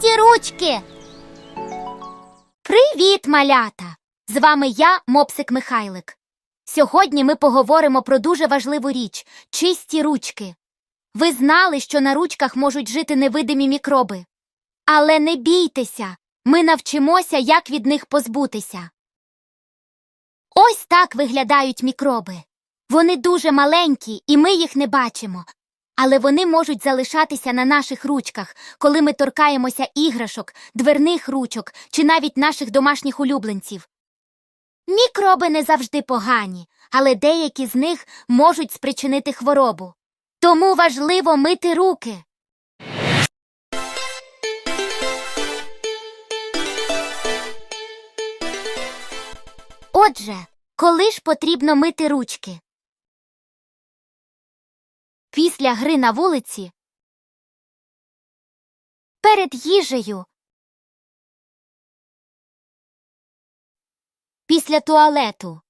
Чисті ручки. Привіт, малята! З вами я, Мопсик Михайлик. Сьогодні ми поговоримо про дуже важливу річ чисті ручки. Ви знали, що на ручках можуть жити невидимі мікроби. Але не бійтеся, ми навчимося, як від них позбутися. Ось так виглядають мікроби. Вони дуже маленькі, і ми їх не бачимо. Але вони можуть залишатися на наших ручках, коли ми торкаємося іграшок, дверних ручок чи навіть наших домашніх улюбленців. Мікроби не завжди погані, але деякі з них можуть спричинити хворобу. Тому важливо мити руки. Отже, коли ж потрібно мити ручки? Після гри на вулиці. Перед їжею. Після туалету.